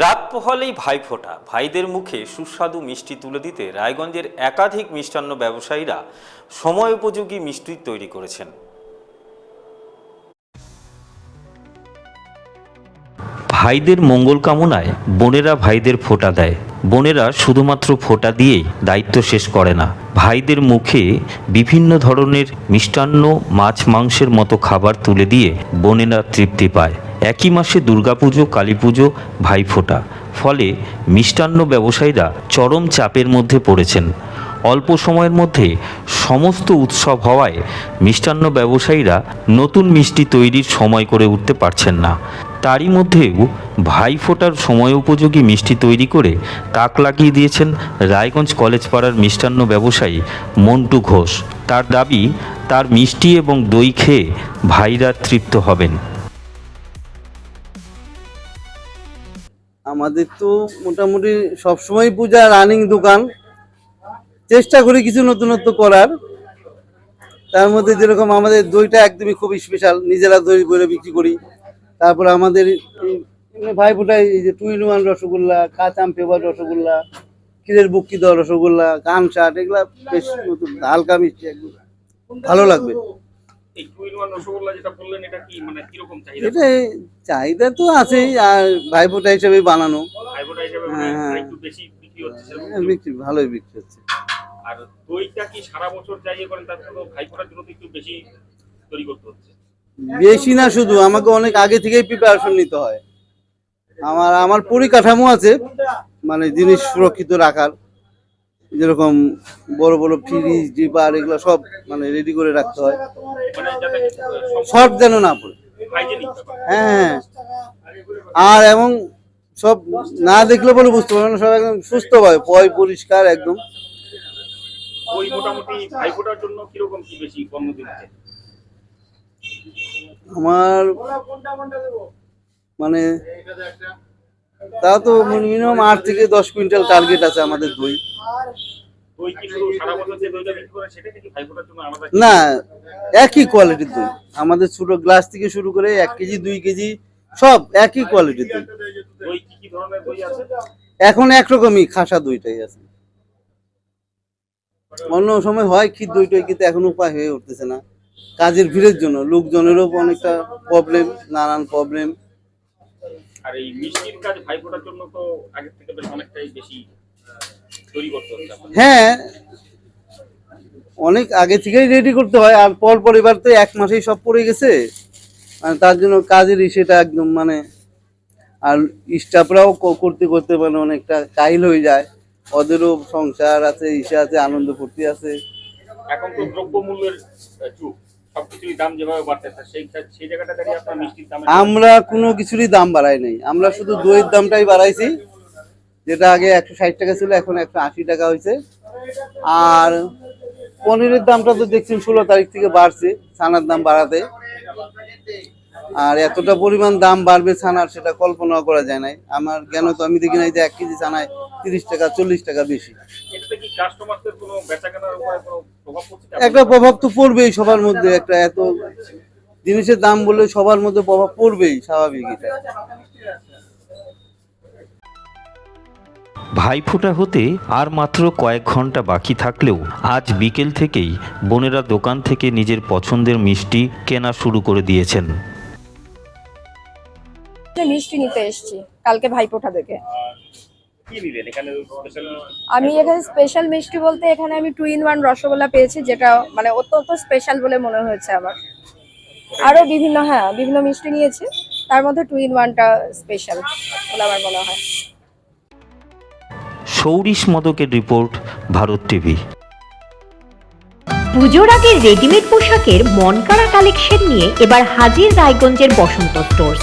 রাত পোহালেই ভাইফোঁটা ভাইদের মুখে সুস্বাদু মিষ্টি তুলে দিতে রায়গঞ্জের একাধিক মিষ্টান্ন ব্যবসায়ীরা সময় উপযোগী মিষ্টি তৈরি করেছেন। ভাইদের মঙ্গল কামনায় বোনেরা ভাইদের ফোঁটা দেয়। বোনেরা শুধুমাত্র ফোঁটা দিয়েই দায়িত্ব শেষ করে না। ভাইদের মুখে বিভিন্ন ধরনের মিষ্টান্ন, মাছ, মাংসের মতো খাবার তুলে দিয়ে বোনেরা তৃপ্তি পায়। একই মাসে দুর্গাপুজো, কালীপুজো, ভাইফোঁটা। ফলে মিষ্টান্ন ব্যবসায়ীরা চরম চাপের মধ্যে পড়েছেন। অল্প সময়ের মধ্যে সমস্ত উৎসব হওয়ায় মিষ্টান্ন ব্যবসায়ীরা নতুন মিষ্টি তৈরির সময় করে উঠতে পারছেন না। তারই মধ্যেও ভাইফোঁটার সময় উপযোগী মিষ্টি তৈরি করে তাক লাগিয়ে দিয়েছেন রায়গঞ্জ কলেজ পাড়ার মিষ্টান্ন ব্যবসায়ী মন্টু ঘোষ। তার দাবি, তার মিষ্টি এবং দই খেয়ে ভাইরা তৃপ্ত হবেন। আমাদের তো মোটামুটি সবসময় পূজা রানিং দোকান। চেষ্টা করি কিছু নতুনত্ব করার। তার মধ্যে যেরকম আমাদের দইটা একদমই খুব স্পেশাল নিজেরা দই করে বিক্রি করি। তারপর আমাদের এমনি ভাইফোঁটায় এই যে টু ইন ওয়ান রসগোল্লা, কাঁচাম ফেভার রসগোল্লা, ক্ষীরের বুক্কি দেওয়া রসগোল্লা কান শার্ট এগুলা বেশ নতুন, হালকা মিষ্টি একদম। ভালো লাগবে। এই টু ইন ওয়ান রসগোল্লা যেটা বললেন এটা কি মানে কীরকম চাহিদা? এটা চাহিদা তো আছেই আর ভাইফোঁটা হিসেবে বানানো। হিসেবে মানে হ্যাঁ, হ্যাঁ। একটু বেশি বিক্রি হচ্ছে হ্যাঁ, বিক্রি ভালোই বিক্রি হচ্ছে। আর দইটা কি সারা বছর যাইয়ে করেন তার জন্য ভাইফোঁটার জন্য একটু বেশি তৈরি করতে হচ্ছে? বেশি না শুধু আমাকে অনেক আগে থেকেই প্রিপারেশন নিতে হয়। আমার আমার পরিকাঠামো আছে মানে জিনিস সুরক্ষিত রাখার। যেরকম বড় বড় ফ্রিজ ডিপার এগুলো সব মানে রেডি করে রাখতে হয়। শর্ট যেন না পড়ে। হ্যাঁ হ্যাঁ আর এবং সব না দেখলে বলে বুঝতে পারবে না সব একদম সুস্থ হয় পয় পরিষ্কার একদম। ওই মোটামুটি ভাইফোঁটার জন্য কীরকম কি বেশি পণ্য আমার মানে তা তো মিনিমাম আট থেকে দশ কুইন্টাল টার্গেট আছে আমাদের দই। কি কি? না একই কোয়ালিটির দই। আমাদের ছোট গ্লাস থেকে শুরু করে এক কেজি দুই কেজি সব একই কোয়ালিটির দই। কি কি এখন একরকমই খাসা দইটাই আছে। অন্য সময় হয় ক্ষীর দইটাই কিন্তু এখন উপায় হয়ে উঠতেছে না। কাজের ভিড়ের জন্য লোকজনেরও অনেকটা প্রবলেম নানান প্রবলেম আর এই মিষ্টির কাজ ভাইফোঁটার জন্য তো আগের থেকে বেশ অনেকটাই বেশি তৈরি করতে হচ্ছে হ্যাঁ অনেক আগে থেকেই রেডি করতে হয় আর পর পর এবার তো এক মাসেই সব পড়ে গেছে। মানে তার জন্য কাজের সেটা একদম মানে আর স্টাফরাও করতে করতে মানে অনেকটা কাইল হয়ে যায়। ওদেরও সংসার আছে ইসে আছে আনন্দ ফুর্তি আছে। এখন তো দ্রব্যমূল্যের যুগ। আমরা কোনো কিছুরই দাম বাড়াই নাই। আমরা শুধু দইয়ের দামটাই বাড়াইছি, যেটা আগে একশো ষাট টাকা ছিল, এখন একশো আশি টাকা হয়েছে। আর পনিরের দামটা তো দেখছেন ষোলো তারিখ থেকে বাড়ছে, ছানার দাম বাড়াতে। আর এতটা পরিমাণ দাম বাড়বে ছানার, সেটা কল্পনা করা যায় নাই। আমার জ্ঞান তো আমি দেখি নাই যে এক কেজি ছানায় তিরিশ টাকা চল্লিশ টাকা বেশি। এটাতে কি কাস্টমারদের কোনো বেচাকেনার উপরে কোনো প্রভাব পড়ছে কি? একটা প্রভাব তো পড়বেই সবার মধ্যে একটা এত জিনিসের দাম বলে সবার মধ্যে প্রভাব পড়বেই স্বাভাবিক এটা। ভাইফোঁটা হতে আর মাত্র কয়েক ঘণ্টা বাকি থাকলেও আজ বিকেল থেকেই বোনেরা দোকান থেকে নিজের পছন্দের মিষ্টি কেনা শুরু করে দিয়েছেন। মিষ্টি নিতে এসেছি কালকে ভাইফোঁটা থেকে কি নিলেন এখানে স্পেশাল আমি এখানে স্পেশাল মিষ্টি বলতে এখানে আমি টু ইন ওয়ান রসগোল্লা পেয়েছি যেটা মানে অত্যন্ত স্পেশাল বলে মনে হয়েছে আমার। আরও বিভিন্ন হ্যাঁ বিভিন্ন মিষ্টি নিয়েছি তার মধ্যে টু ইন ওয়ানটা স্পেশাল বলে আমার মনে হয়। সৌরিশ মদকের রিপোর্ট ভারত টিভি। পুজোর আগে রেডিমেড পোশাকের মনকাড়া কালেকশন নিয়ে এবার হাজির রায়গঞ্জের বসন্ত স্টোর্স